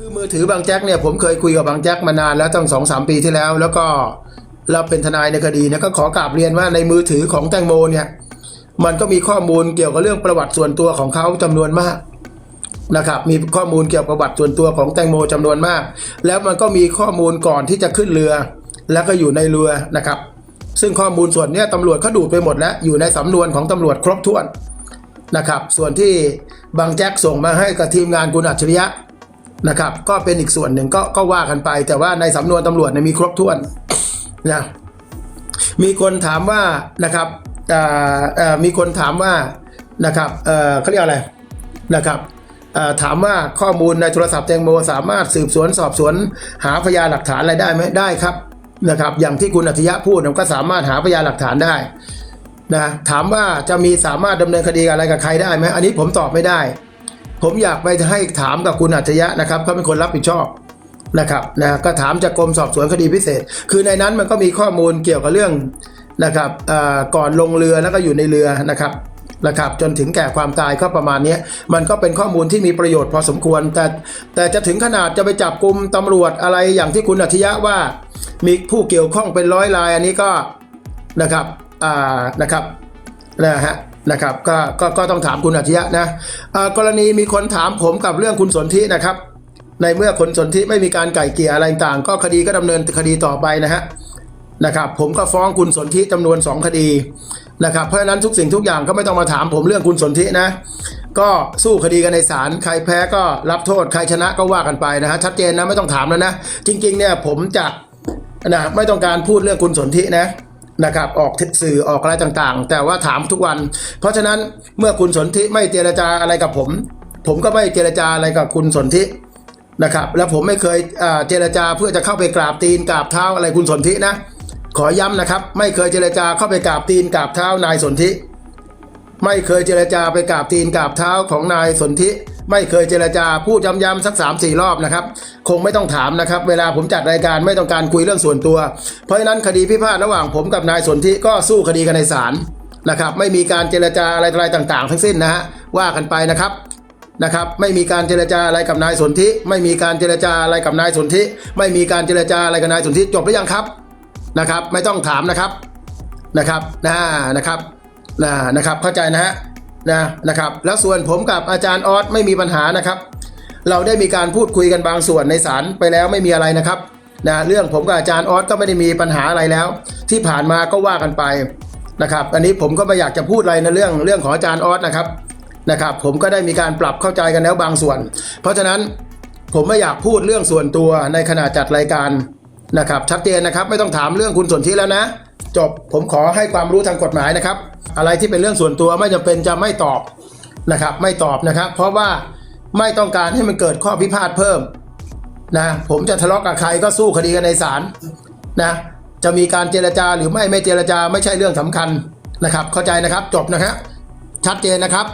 คือมือถือบางแจ็คเนี่ยผมเคยคุยกับบางแจ็คมานานแล้วตั้งสองสามปีที่แล้ว แล้วก็เราเป็นทนายในคดีนะก็ขอกราบเรียนว่าในมือถือของแตงโมเนี่ยมันก็มีข้อมูลเกี่ยวกับเรื่องประวัติส่วนตัวของเขาจำนวนมากนะครับมีข้อมูลเกี่ยวกับประวัติส่วนตัวของแตงโมจำนวนมาก แล้วมันก็มีข้อมูลก่อนที่จะขึ้นเรือ แล้วก็อยู่ในเรือนะครับ ซึ่งข้อมูลส่วนนี้ตำรวจเขาดูดไปหมดแล้ว อยู่ในสำนวนของตำรวจครบถ้วนนะครับ ส่วนที่บางแจ็คส่งมาให้กับทีมงานคุณอัจฉริยะ นะครับ ก็เป็นอีกส่วนหนึ่งก็ก็ว่ากันไป แต่ว่าในสำนวนตำรวจเนี่ยมีครบถ้วนนะมีคนถามว่านะครับมีคนถามว่านะครับเขาเรียกอะไรนะครับถามว่าข้อมูลในโทรศัพท์แตงโมสามารถสืบสวนสอบสวน หาพยานหลักฐานอะไรได้ไหมได้ครับนะครับ อย่างที่คุณอัธยะพูดมันก็สามารถหาพยานหลักฐานได้นะถามว่าจะมีสามารถดำเนินคดีอะไรกับใครได้ไหมอันนี้ผมตอบไม่ได้ ผมอยากไปให้ถามกับคุณอัจฉริยะนะครับเขาเป็นคนรับผิดชอบนะครับนะก็ถามจากกรมสอบสวนคดีพิเศษ คือในนั้นมันก็มีข้อมูลเกี่ยวกับเรื่องนะครับก่อนลงเรือแล้วก็อยู่ในเรือนะครับนะครับจนถึงแก่ความตายก็ประมาณนี้มันก็เป็นข้อมูลที่มีประโยชน์พอสมควร แต่แต่จะถึงขนาดจะไปจับกลุ่มตำรวจอะไรอย่างที่คุณอัจฉริยะว่า มีผู้เกี่ยวข้องเป็นร้อยรายอันนี้ก็นะครับอ่านะครับนะฮะ นะครับก็ก็ก็ต้องถามคุณอาชญะนะกรณีมีคนถามผมกับเรื่องคุณสนธินะครับ ในเมื่อคนสนธิไม่มีการไก่เกี่ยอะไรต่างก็คดีก็ดำเนินคดีต่อไปนะฮะนะครับผมก็ฟ้องคุณสนธิจำนวน 2 คดีนะครับเพราะฉะนั้นทุกสิ่งทุกอย่างก็ไม่ต้องมาถามผมเรื่องคุณสนธินะ ก็สู้คดีกันในศาลใครแพ้ก็รับโทษใครชนะก็ว่ากันไปนะฮะชัดเจนนะไม่ต้องถามแล้วนะ จริงๆเนี่ยผมจะนะไม่ต้องการพูดเรื่องคุณสนธินะ นะครับออกสื่อออกอะไรต่างๆ แต่ว่าถามทุกวัน เพราะฉะนั้นเมื่อคุณสนธิไม่เจรจาอะไรกับผม ผมก็ไม่เจรจาอะไรกับคุณสนธินะครับแล้วผมไม่เคยเจรจาเพื่อจะเข้าไปกราบตีนกราบเท้าอะไรคุณสนธินะ ขอย้ำนะครับ ไม่เคยเจรจาเข้าไปกราบตีนกราบเท้านายสนธิไม่เคยเจรจาไปกราบตีนกราบเท้าของนายสนธิ ไม่เคยเจรจาพูดย้ำๆสัก3ามสี่รอบนะครับ คงไม่ต้องถามนะครับ เวลาผมจัดรายการไม่ต้องการคุยเรื่องส่วนตัว เพราะฉะนั้นคดีพิพาทระหว่างผมกับนายสนธิก็สู้คดีกันในศาลนะครับ ไม่มีการเจรจาอะไรอะไรต่างๆ ทั้งสิ้นนะฮะว่ากันไปนะครับนะครับไม่มีการเจรจาอะไรกับนายสนธิไม่มีการเจรจาอะไรกับนายสนธิไม่มีการเจรจาอะไรกับนายสนธิจบหรือยังครับนะครับ ไม่ต้องถามนะครับนะครับนะนะครับนะนะครับเข้าใจนะฮะ นะนะครับ แล้วส่วนผมกับอาจารย์ออสไม่มีปัญหานะครับ เราได้มีการพูดคุยกันบางส่วนในศาลไปแล้วไม่มีอะไรนะครับนะเรื่องผมกับอาจารย์ออสก็ไม่ได้มีปัญหาอะไรแล้ว ที่ผ่านมาก็ว่ากันไปนะครับ อันนี้ผมก็ไม่อยากจะพูดอะไรในเรื่องเรื่องของอาจารย์ออสนะครับนะครับ ผมก็ได้มีการปรับเข้าใจกันแล้วบางส่วน เพราะฉะนั้นผมไม่อยากพูดเรื่องส่วนตัวในขณะจัดรายการนะครับ ชัดเจนนะครับ ไม่ต้องถามเรื่องคุณสนธิแล้วนะ จบผมขอให้ความรู้ทางกฎหมายนะครับ อะไรที่เป็นเรื่องส่วนตัวไม่จำเป็นจะไม่ตอบนะครับ ไม่ตอบนะครับ เพราะว่าไม่ต้องการให้มันเกิดข้อพิพาทเพิ่มนะผมจะทะเลาะกับใครก็สู้คดีกันในศาลนะจะมีการเจรจาหรือไม่ไม่เจรจาไม่ใช่เรื่องสำคัญนะครับ เข้าใจนะครับจบนะครับชัดเจนนะครับ